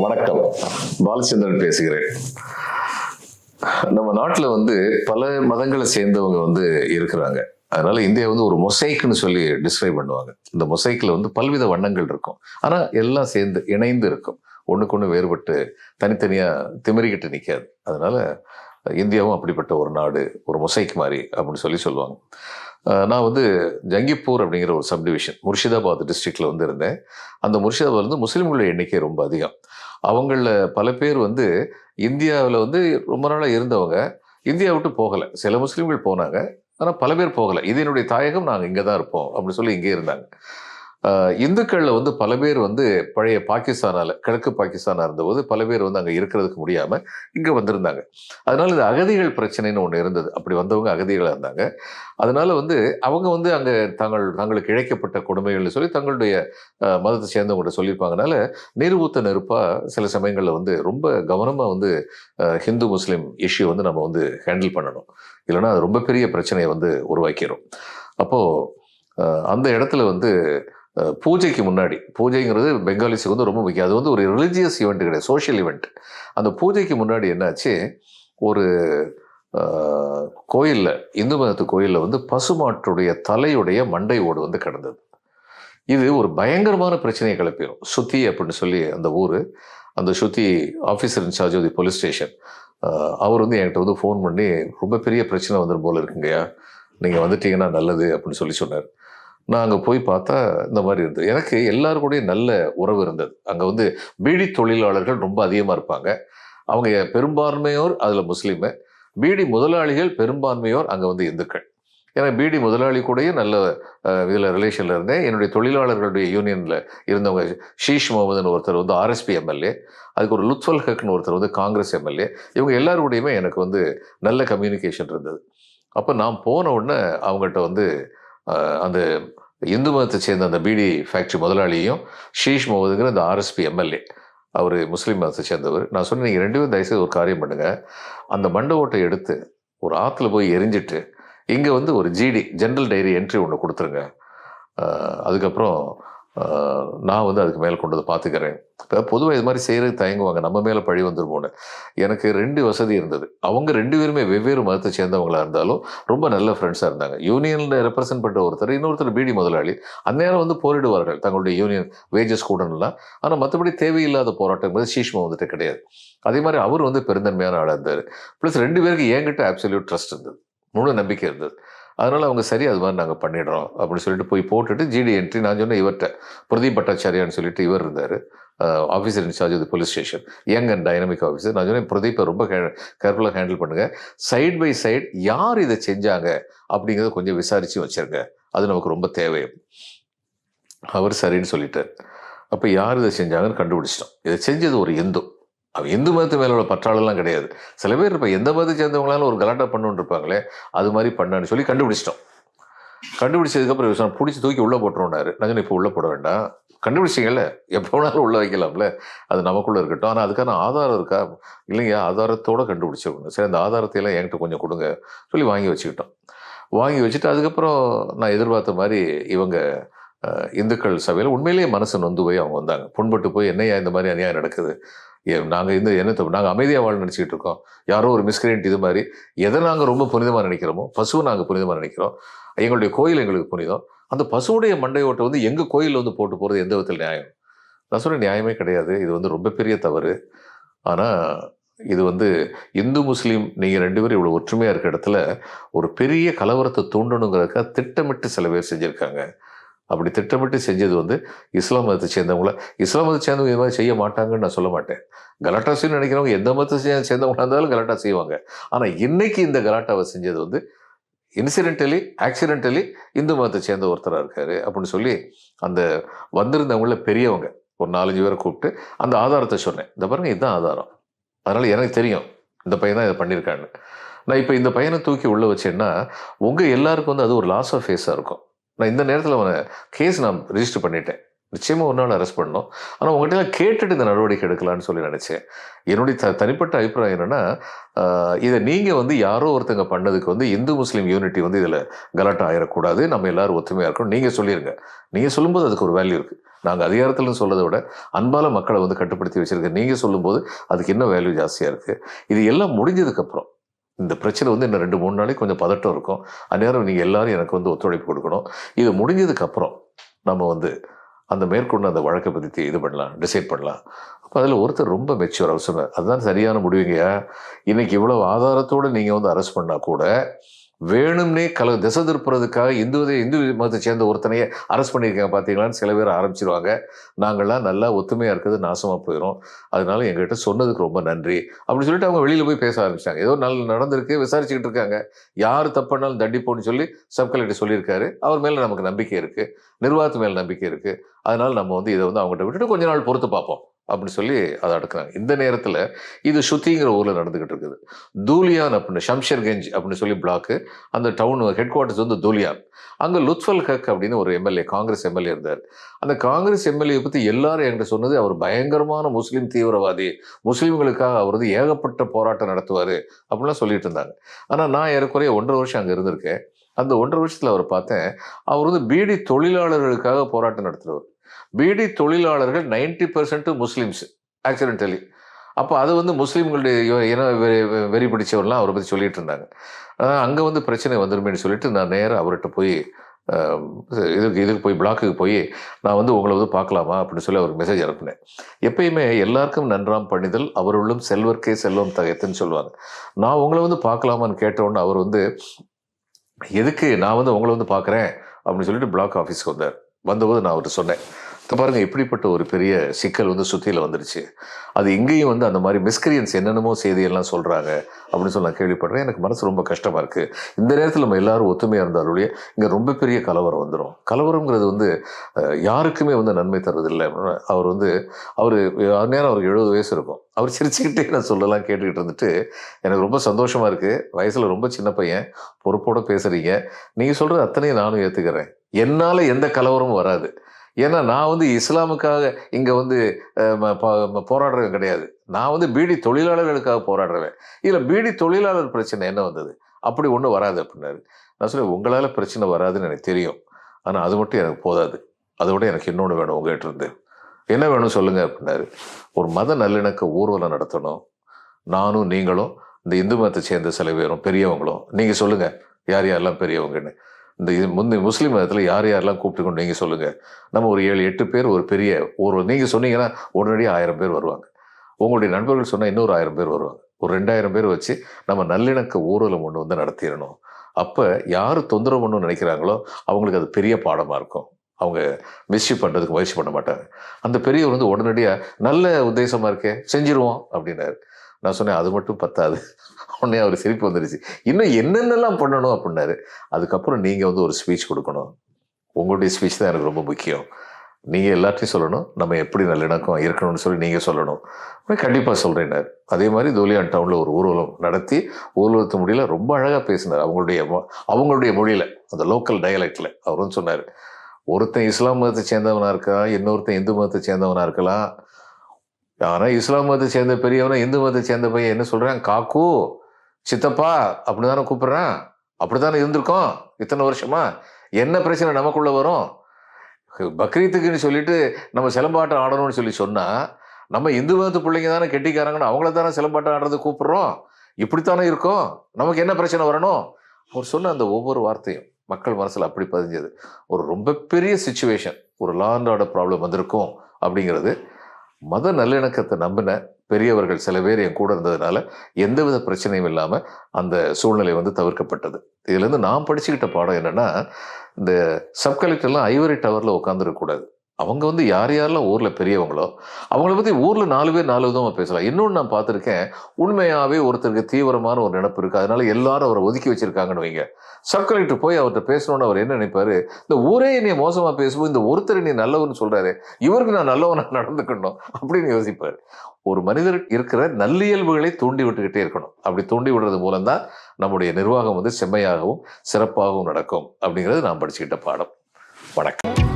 வணக்கம். பாலச்சந்திரன் பேசுகிறேன். நம்ம நாட்டில் வந்து பல மதங்களை சேர்ந்தவங்க வந்து இருக்கிறாங்க. அதனால இந்தியா வந்து ஒரு மொசைக்னு சொல்லி டிஸ்கிரைப் பண்ணுவாங்க. இந்த மொசைக்கில் வந்து பல்வித வண்ணங்கள் இருக்கும். ஆனால் எல்லாம் சேர்ந்து இணைந்து இருக்கும். ஒன்றுக்கு ஒன்று வேறுபட்டு தனித்தனியாக திமிரிக்கிட்டு நிற்காது அதனால இந்தியாவும் அப்படிப்பட்ட ஒரு நாடு ஒரு மொசைக் மாதிரி அப்படின்னு சொல்லி சொல்லுவாங்க. நான் வந்து ஜங்கிப்பூர் அப்படிங்கிற ஒரு சப்டிவிஷன் முர்ஷிதாபாத் டிஸ்ட்ரிக்ட்ல வந்து இருந்தேன். அந்த முர்ஷிதாபாத் வந்து முஸ்லீம்களுடைய எண்ணிக்கை ரொம்ப அதிகம். அவங்களில் பல பேர் வந்து இந்தியாவில் வந்து ரொம்ப நாளாக இருந்தவங்க இந்தியா விட்டு போகலை. சில முஸ்லீம்கள் போனாங்க ஆனால் பல பேர் போகலை. இது என்னுடைய தாயகம் நாங்கள் இங்கே தான் இருப்போம் அப்படின்னு சொல்லி இங்கே இருந்தாங்க. இந்துக்களில் வந்து பல பேர் வந்து பழைய பாகிஸ்தானால் கிழக்கு பாகிஸ்தானாக இருந்தபோது பல பேர் வந்து அங்கே இருக்கிறதுக்கு முடியாமல் இங்கே வந்திருந்தாங்க. அதனால இது அகதிகள் பிரச்சனைன்னு ஒன்று இருந்தது. அப்படி வந்தவங்க அகதிகளாக இருந்தாங்க. அதனால வந்து அவங்க வந்து அங்கே தாங்கள் தங்களுக்கு இழைக்கப்பட்ட கொடுமைகள்னு சொல்லி தங்களுடைய மதத்தை சேர்ந்தவங்கள்ட்ட சொல்லியிருப்பாங்கனால நீர்வூத்த நெருப்பாக சில சமயங்களில் வந்து ரொம்ப கவனமாக வந்து ஹிந்து முஸ்லீம் இஷ்யூ வந்து நம்ம வந்து ஹேண்டில் பண்ணணும். இல்லைன்னா அது ரொம்ப பெரிய பிரச்சனையை வந்து உருவாக்கிடும் அப்போது அந்த இடத்துல வந்து பூஜைக்கு முன்னாடி பூஜைங்கிறது பெங்காலிஸுக்கு வந்து ரொம்ப முக்கியம். அது வந்து ஒரு ரிலிஜியஸ் ஈவெண்ட் கிடையாது சோஷியல் ஈவெண்ட் அந்த பூஜைக்கு முன்னாடி என்னாச்சு? ஒரு கோயிலில் இந்து மதத்து கோயிலில் வந்து பசுமாட்டுடைய தலையுடைய மண்டை ஓடு வந்து கிடந்தது. இது ஒரு பயங்கரமான பிரச்சனையை கிளப்பிடும் சுத்தி அப்படின்னு சொல்லி அந்த ஊர் அந்த சுத்தி officer incharge of the police station அவர் வந்து என்கிட்ட வந்து ஃபோன் பண்ணி ரொம்ப பெரிய பிரச்சனை வந்துடும் போல இருக்குங்கய்யா. நீங்கள் வந்துட்டீங்கன்னா நல்லது அப்படின்னு சொல்லி சொன்னார். நான் அங்கே போய் பார்த்தா இந்த மாதிரி இருந்தது. எனக்கு எல்லாரு நல்ல உறவு இருந்தது. அங்கே வந்து பீடி தொழிலாளர்கள் ரொம்ப அதிகமாக இருப்பாங்க. அவங்க பெரும்பான்மையோர் அதில் முஸ்லீமு. பீடி முதலாளிகள் பெரும்பான்மையோர் அங்கே வந்து இந்துக்கள். ஏன்னா பீடி முதலாளி கூடயும் நல்ல இதில் ரிலேஷனில் இருந்தேன். என்னுடைய தொழிலாளர்களுடைய யூனியனில் இருந்தவங்க ஷீஷ் முகமதுன்னு ஒருத்தர் வந்து ஆர்எஸ்பி எம்எல்ஏ அதுக்கு ஒரு லுத்வல் ஹக்னு ஒருத்தர் வந்து காங்கிரஸ் எம்எல்ஏ இவங்க எல்லாருடையுமே எனக்கு வந்து நல்ல கம்யூனிகேஷன் இருந்தது. அப்போ நான் போன உடனே அவங்கள்ட்ட வந்து அந்த இந்து மதத்தை சேர்ந்த அந்த பீடி ஃபேக்ட்ரி முதலாளியும் ஷீஷ் முகமதுங்கிற அந்த ஆர்எஸ்பி எம்எல்ஏ அவர் முஸ்லீம் மதத்தை சேர்ந்தவர். நான் சொன்னேன் நீங்கள் ரெண்டு பேரும் தயவுசெய்து ஒரு காரியம் பண்ணுங்கள் அந்த மண்டை ஓட்டை எடுத்து ஒரு ஆற்றுல போய் எரிஞ்சிட்டு இங்கே வந்து ஒரு ஜிடி ஜென்ரல் டைரி என்ட்ரி ஒன்று கொடுத்துருங்க. அதுக்கப்புறம் நான் வந்து அதுக்கு மேலே கொண்டு வந்து பார்த்துக்கிறேன். இப்போ பொதுவாக இது மாதிரி செய்கிறது தயங்குவாங்க. நம்ம மேலே பழி வந்துருமோன்னு. எனக்கு ரெண்டு வசதி இருந்தது. அவங்க ரெண்டு பேருமே வெவ்வேறு மதத்தை சேர்ந்தவங்களாக இருந்தாலும் ரொம்ப நல்ல ஃப்ரெண்ட்ஸாக இருந்தாங்க. யூனியனில் ரெப்ரசன்ட் பண்ணுற ஒருத்தர் இன்னொருத்தர் பிடி முதலாளி. அந்நேரம் வந்து போரிடுவார்கள். தங்களுடைய யூனியன் வேஜஸ் கூடலாம் ஆனால் மற்றபடி தேவையில்லாத போராட்டம் சீஷ்மா வந்துட்டு கிடையாது. அதே மாதிரி அவர் வந்து பெருந்தன்மையான ஆளாக இருந்தார். ப்ளஸ் ரெண்டு பேருக்கு என்கிட்ட அப்சல்யூட் ட்ரஸ்ட் இருந்தது. முழு நம்பிக்கை இருந்தது. அதனால் அவங்க சரி அது மாதிரி நாங்கள் பண்ணிடுறோம் அப்படின்னு சொல்லிட்டு போய் போட்டுட்டு ஜிடி என்ட்ரி நான் சொன்னேன் இவர்கிட்ட பிரதீப் பட்டாச்சாரியான்னு சொல்லிட்டு இவர் இருந்தார். Officer incharge of police station young and dynamic officer நான் சொன்னேன் பிரதீப்பை ரொம்ப கேர்ஃபுல்லாக ஹேண்டில் பண்ணுங்கள் சைட் பை சைடு யார் இதை செஞ்சாங்க அப்படிங்கிறத கொஞ்சம் விசாரித்து வச்சிருங்க. அது நமக்கு ரொம்ப தேவை. அவர் சரின்னு சொல்லிட்டார். அப்போ யார் இதை செஞ்சாங்கன்னு கண்டுபிடிச்சிட்டோம். இதை செஞ்சது ஒரு இந்து. அவன் இந்து மதத்து மேலே உள்ள பற்றாளெல்லாம் கிடையாது. சில பேர் இப்போ எந்த மதத்தை சேர்ந்தவங்களாலும் ஒரு கலாட்டா பண்ணுன்னு இருப்பாங்களே அது மாதிரி பண்ணான்னு சொல்லி கண்டுபிடிச்சிட்டோம். கண்டுபிடிச்சதுக்கப்புறம் விஷயம் பிடிச்சி தூக்கி உள்ளே போட்டுருவோம்னாரு நான் இப்போ உள்ளே போட வேண்டாம். கண்டுபிடிச்சிங்கல்ல எப்போ வேணாலும் உள்ளே வைக்கலாம்ல. அது நமக்குள்ளே இருக்கட்டும். ஆனால் அதுக்கான ஆதாரம் இருக்கா? இல்லைங்க ஆதாரத்தோட கண்டுபிடிச்சிருக்கணும். சரி அந்த ஆதாரத்தை எல்லாம் என்கிட்ட கொஞ்சம் கொடுங்க சொல்லி வாங்கி வச்சுக்கிட்டோம். வாங்கி வச்சுட்டு அதுக்கப்புறம் நான் எதிர்பார்த்த மாதிரி இவங்க இந்துக்கள் சபையில் உண்மையிலேயே மனசு நொந்து போய் அவங்க வந்தாங்க. புண்பட்டு போய் என்னையா இந்த மாதிரி அநியாயம் நடக்குது? நாங்கள் இந்த என்ன தப்பு? நாங்கள் அமைதியாக வாழ நினச்சிக்கிட்டு இருக்கோம். யாரோ ஒரு மிஸ்கிரியன்ட் இது மாதிரி. எதை நாங்கள் ரொம்ப புனிதமாக நினைக்கிறோமோ பசுவை நாங்கள் புனிதமாக நினைக்கிறோம். எங்களுடைய கோயில் எங்களுக்கு புனிதம். அந்த பசுவுடைய மண்டை ஓட்டை வந்து எங்கள் கோயிலில் வந்து போட்டு போகிறது எந்த விதத்தில் நியாயம்? நான் சொல்கிறேன் நியாயமே கிடையாது. இது வந்து ரொம்ப பெரிய தவறு. ஆனால் இது வந்து இந்து முஸ்லீம் நீங்கள் ரெண்டு பேரும் இவ்வளோ ஒற்றுமையாக இருக்க இடத்துல ஒரு பெரிய கலவரத்தை தூண்டணுங்கிறதுக்காக திட்டமிட்டு சில பேர் செஞ்சுருக்காங்க. அப்படி திட்டமிட்டு செஞ்சது வந்து இஸ்லாம் மதத்தை சேர்ந்தவங்கள? இஸ்லாம் மதத்தை சேர்ந்தவங்க இது மாதிரி செய்ய மாட்டாங்கன்னு நான் சொல்ல மாட்டேன். கலாட்டா நினைக்கிறவங்க எந்த மதத்தை சேர்ந்தவங்களா இருந்தாலும் கலாட்டா செய்வாங்க. ஆனால் இன்னைக்கு இந்த கலாட்டாவை செஞ்சது வந்து இன்சிடென்டலி ஆக்சிடென்டலி இந்து மதத்தை சேர்ந்த ஒருத்தராக இருக்காரு அப்படின்னு சொல்லி அந்த வந்திருந்தவங்கள பெரியவங்க ஒரு நாலஞ்சு பேரை கூப்பிட்டு அந்த ஆதாரத்தை சொன்னேன். இந்த பாருங்க இதுதான் ஆதாரம். அதனால் எனக்கு தெரியும் இந்த பையன் தான் இதை பண்ணியிருக்கான்னு. நான் இப்போ இந்த பையனை தூக்கி உள்ளே வச்சேன்னா உங்கள் எல்லாருக்கும் வந்து அது ஒரு லாஸ் ஆஃப் ஃபேஸாக இருக்கும். நான் இந்த நேரத்தில் அவனை கேஸ் நான் ரிஜிஸ்டர் பண்ணிட்டேன். நிச்சயமாக ஒரு நாள் அரெஸ்ட் பண்ணோம் ஆனால் உங்கள்கிட்ட கேட்டுட்டு இந்த நடவடிக்கை எடுக்கலாம்னு சொல்லி நினச்சேன். என்னுடைய த தனிப்பட்ட அபிப்பிராயம் என்னன்னா இதை நீங்கள் வந்து யாரோ ஒருத்தங்க பண்ணதுக்கு வந்து இந்து முஸ்லீம் யூனிட்டி வந்து இதில் கலாட்டா ஆயிடக்கூடாது நம்ம எல்லாரும் ஒற்றுமையாக இருக்கணும். நீங்கள் சொல்லிடுங்க நீங்கள் சொல்லும்போது அதுக்கு ஒரு வேல்யூ இருக்குது நாங்கள் அதிகாரத்தில்னு சொல்கிறத விட அன்பால மக்களை வந்து கட்டுப்படுத்தி வச்சுருக்கேன் நீங்கள் சொல்லும்போது அதுக்கு இன்னும் வேல்யூ ஜாஸ்தியாக இருக்குது இது எல்லாம் முடிஞ்சதுக்கப்புறம் இந்த பிரச்சனை வந்து இன்னும் ரெண்டு மூணு நாளைக்கு கொஞ்சம் பதட்டம் இருக்கும். அந்நேரம் நீங்கள் எல்லாரும் எனக்கு வந்து ஒத்துழைப்பு கொடுக்கணும். இது முடிஞ்சதுக்கப்புறம் நம்ம வந்து அந்த மேற்கொண்டு அந்த வழக்கை பற்றி இது பண்ணலாம் டிசைட் பண்ணலாம். அப்போ அதில் ஒருத்தர் ரொம்ப மெச்சூர் அவர் சொன்னார் அதுதான் சரியான முடிவுங்க. இன்றைக்கி இவ்வளோ ஆதாரத்தோடு நீங்கள் வந்து அரெஸ்ட் பண்ணால் கூட வேணும்னே கல திசை திருப்புறதுக்காக இந்து இந்து மதத்தை சேர்ந்த ஒருத்தனையே அரெஸ்ட் பண்ணியிருக்காங்க பார்த்தீங்களான்னு சில பேர் ஆரம்பிச்சிருவாங்க. நாங்கள்லாம் நல்லா ஒத்துமையாக இருக்கிறது நாசமாக போயிடும் அதனால எங்ககிட்ட சொன்னதுக்கு ரொம்ப நன்றி. அப்படின்னு சொல்லிட்டு அவங்க வெளியில் போய் பேச ஆரம்பிச்சாங்க ஏதோ நல்ல நடந்திருக்கு விசாரிச்சுக்கிட்டு இருக்காங்க. யார் தப்புனாலும் தண்டிப்போன்னு சொல்லி சப் கலெக்டர் சொல்லியிருக்காரு. அவர் மேலே நமக்கு நம்பிக்கை இருக்குது நிர்வாகத்து மேலே நம்பிக்கை இருக்குது அதனால் நம்ம வந்து இதை வந்து அவங்ககிட்ட விட்டுட்டு கொஞ்ச நாள் பொறுத்து பார்ப்போம். அப்படின்னு சொல்லி அதை அடக்குறாங்க. இந்த நேரத்தில் இது சுத்திங்கிற ஊரில் நடந்துக்கிட்டு இருக்குது. தூலியான் அப்படின்னு ஷம்ஷர்கஞ்ச் அப்படின்னு சொல்லி பிளாக்கு அந்த டவுன் ஹெட் குவார்ட்டர்ஸ் வந்து தூலியான். அங்கே லுத்ஃபல் ஹக் அப்படின்னு ஒரு எம்எல்ஏ காங்கிரஸ் எம்எல்ஏ இருந்தார். அந்த காங்கிரஸ் எம்எல்ஏ பற்றி எல்லாரும் என்கிட்ட சொன்னது அவர் பயங்கரமான முஸ்லீம் தீவிரவாதி முஸ்லீம்களுக்காக அவர் வந்து ஏகப்பட்ட போராட்டம் நடத்துவார் அப்படிலாம் சொல்லிட்டு இருந்தாங்க. ஆனால் நான் ஏறக்குறைய ஒன்றரை வருஷம் அங்கே இருந்திருக்கேன். அந்த ஒன்றரை வருஷத்தில் அவர் பார்த்தேன். அவர் வந்து பீடி தொழிலாளர்களுக்காக போராட்டம் நடத்துகிறவர் பீடி தொழிலாளர்கள் நைன்டி பர்சன்ட் முஸ்லீம்ஸ் ஆக்சிடென்டலி அப்போ அது வந்து முஸ்லீம்களுடைய இன வெறி பிடிச்சவர்லாம் அவரை பற்றி சொல்லிட்டு இருந்தாங்க. அங்கே வந்து பிரச்சனை வந்துருமேன்னு சொல்லிட்டு நான் நேராக அவர்கிட்ட போய் இதுக்கு இதுக்கு போய் பிளாக்குக்கு போய் நான் வந்து உங்களை வந்து பார்க்கலாமா அப்படின்னு சொல்லி அவருக்கு மெசேஜ் அனுப்பினேன். எப்பயுமே எல்லாருக்கும் நன்றாம் பண்ணிதல் அவருள்ளும் செல்வர்க்கே செல்வம் தகைத்துன்னு சொல்லுவாங்க. நான் உங்களை வந்து பார்க்கலாமான்னு கேட்டவுடனே அவர் வந்து எதுக்கு நான் வந்து உங்களை வந்து பார்க்குறேன்? அப்படின்னு சொல்லிட்டு பிளாக் ஆஃபீஸ்க்கு வந்தார். வந்தபோது நான் அவர்கிட்ட சொன்னேன். "இத பாருங்கள் இப்படிப்பட்ட ஒரு பெரிய சிக்கல் வந்து சுத்தியில் வந்துருச்சு. அது இங்கேயும் வந்து அந்த மாதிரி மிஸ்கிரியன்ஸ் என்னென்னமோ செய்தியெல்லாம் சொல்கிறாங்க அப்படின்னு சொல்லி நான் கேள்விப்படுறேன். எனக்கு மனசு ரொம்ப கஷ்டமாக இருக்குது இந்த நேரத்தில் நம்ம எல்லாரும் ஒத்துமையாக இருந்தாலுடைய இங்கே ரொம்ப பெரிய கலவரம் வந்துடும் கலவரம்ங்கிறது வந்து யாருக்குமே வந்து நன்மை தர்றதில்லை. அவர் வந்து அவர் நேரம் அவருக்கு எழுபது வயசு இருக்கும். அவர் சிரிச்சுக்கிட்டே நான் சொல்லலாம் கேட்டுக்கிட்டு இருந்துட்டு எனக்கு ரொம்ப சந்தோஷமாக இருக்குது வயசில் ரொம்ப சின்ன பையன். பொறுப்போடு பேசுகிறீங்க நீங்கள் சொல்கிறது அத்தனையும் நானும் ஏற்றுக்கிறேன் என்னால் எந்த கலவரமும் வராது. ஏன்னா நான் வந்து இஸ்லாமுக்காக இங்கே வந்து போராடுறது போராடுறவன் கிடையாது. நான் வந்து பீடி தொழிலாளர்களுக்காக போராடுறவன். இல்லை பீடி தொழிலாளர் பிரச்சனை என்ன வந்தது? அப்படி ஒன்றும் வராது அப்படின்னாரு. நான் சொன்னேன் உங்களால் பிரச்சனை வராதுன்னு எனக்கு தெரியும். ஆனால் அது மட்டும் எனக்கு போதாது. அதை விட எனக்கு இன்னொன்று வேணும் உங்கள்கிட்ட இருந்து என்ன வேணும் சொல்லுங்கள் அப்படின்னாரு. ஒரு மத நல்லிணக்க ஊர்வலம் நடத்தணும். நானும் நீங்களும் இந்த இந்து மதத்தை சேர்ந்த சில பேரும் பெரியவங்களும். நீங்கள் சொல்லுங்கள் யார் யாரெல்லாம் பெரியவங்கன்னு. இந்த இது முந்தைய முஸ்லீம் மதத்தில் யார் யாரெல்லாம் கூப்பிட்டு கொண்டு நீங்கள் சொல்லுங்கள் நம்ம ஒரு ஏழு எட்டு பேர் ஒரு பெரிய ஒரு நீங்கள் சொன்னீங்கன்னா உடனடியாக ஆயிரம் பேர் வருவாங்க. உங்களுடைய நண்பர்கள் சொன்னால் இன்னொரு ஆயிரம் பேர் வருவாங்க. ஒரு ரெண்டாயிரம் பேர் வச்சு நம்ம நல்லிணக்க ஊர்வலம் ஒன்று வந்து நடத்திடணும். அப்போ யார் தொந்தரவு பண்ணணும்னு நினைக்கிறாங்களோ அவங்களுக்கு அது பெரிய பாடமாக இருக்கும். அவங்க மிஸ்யூ பண்ணுறதுக்கு முயற்சி பண்ண மாட்டாங்க. அந்த பெரியவர் வந்து உடனடியாக நல்ல உத்தேசமாக இருக்கே செஞ்சிருவோம் அப்படின்னாரு. நான் சொன்னேன் அது மட்டும் பத்தாது. உடனே அவர் சிரிப்பு வந்துருச்சு. இன்னும் என்னென்னலாம் பண்ணணும் அப்படின்னாரு. அதுக்கப்புறம் நீங்கள் வந்து ஒரு ஸ்பீச் கொடுக்கணும். உங்களுடைய ஸ்பீச் தான் எனக்கு ரொம்ப முக்கியம். நீங்கள் எல்லாத்தையும் சொல்லணும். நம்ம எப்படி நல்லிணக்கம் இருக்கணும்னு சொல்லி நீங்கள் சொல்லணும். கண்டிப்பாக சொல்கிறேன்னார் அதே மாதிரி தோலியான் டவுனில் ஒரு ஊர்வலம் நடத்தி ஊர்வலத்து முடியல ரொம்ப அழகாக பேசினார். அவங்களுடைய மொ- அவங்களுடைய மொழியில் அந்த லோக்கல் டயலெக்டில் அவரும் சொன்னார். ஒருத்தன் இஸ்லாம் மதத்தை சேர்ந்தவனாக இருக்கலாம் இன்னொருத்தன் இந்து மதத்தை சேர்ந்தவனாக இருக்கலாம். ஆனால் இஸ்லாம் மதத்தை சேர்ந்த பெரியவனா இந்து மதத்தை சேர்ந்த பையன் என்ன சொல்கிறான் காக்கு சித்தப்பா அப்படிதானே அப்படி தானே இருந்திருக்கோம்? இத்தனை வருஷமா? என்ன பிரச்சனை நமக்குள்ள வரும்? பக்ரீத்துக்குன்னு சொல்லிட்டு நம்ம சிலம்பாட்டம் ஆடணும்னு சொல்லி சொன்னா நம்ம இந்து மதத்து பிள்ளைங்க தானே கெட்டிக்காரங்கன்னு அவங்கள தானே சிலம்பாட்டம் ஆடுறது கூப்பிடுறோம்? இப்படித்தானே இருக்கோம்? நமக்கு என்ன பிரச்சனை வரணும்? அவர் சொன்ன அந்த ஒவ்வொரு வார்த்தையும் மக்கள் மனசில் அப்படி பதிஞ்சது. ஒரு ரொம்ப பெரிய சுச்சுவேஷன் ஒரு லாண்டோட ஆர்டர் ப்ராப்ளம் வந்திருக்கும் அப்படிங்கிறது. மத நல்லிணக்கத்தை நம்பின பெரியவர்கள் சில பேர் என் கூட இருந்ததுனால எந்தவித பிரச்சனையும் இல்லாமல் அந்த சூழ்நிலை வந்து தவிர்க்கப்பட்டது. இதுலேருந்து நான் படிச்சுக்கிட்ட பாடம் என்னன்னா இந்த சப் கலெக்டர்லாம் ஐவரி டவரில் உட்காந்துருக்கக்கூடாது அவங்க வந்து யார் யாரெல்லாம் ஊரில் பெரியவங்களோ அவங்கள பற்றி ஊரில் நாலு பேர் நாலு விதமாக பேசலாம். இன்னொன்று நான் பார்த்துருக்கேன் உண்மையாகவே ஒருத்தருக்கு தீவிரமான ஒரு நினப்பு இருக்குது அதனால எல்லாரும் அவரை ஒதுக்கி வச்சிருக்காங்கன்னு வைங்க. சப் கலெக்டர் போய் அவர்கிட்ட பேசணும்னு அவர் என்ன நினைப்பார்? இந்த ஊரே என்னை மோசமாக பேசுவோம் இந்த ஒருத்தர் நீ நல்லவன்னு சொல்கிறாரு இவருக்கு நான் நல்லவனாக நடந்துக்கணும் அப்படின்னு யோசிப்பார். ஒரு மனிதர் இருக்கிற நல்லியல்புகளை தூண்டி விட்டுக்கிட்டே இருக்கணும். அப்படி தூண்டி விடுறது மூலம்தான் நம்முடைய நிர்வாகம் வந்து செம்மையாகவும் சிறப்பாகவும் நடக்கும் அப்படிங்கிறது நான் படிச்சுக்கிட்ட பாடம். வணக்கம்.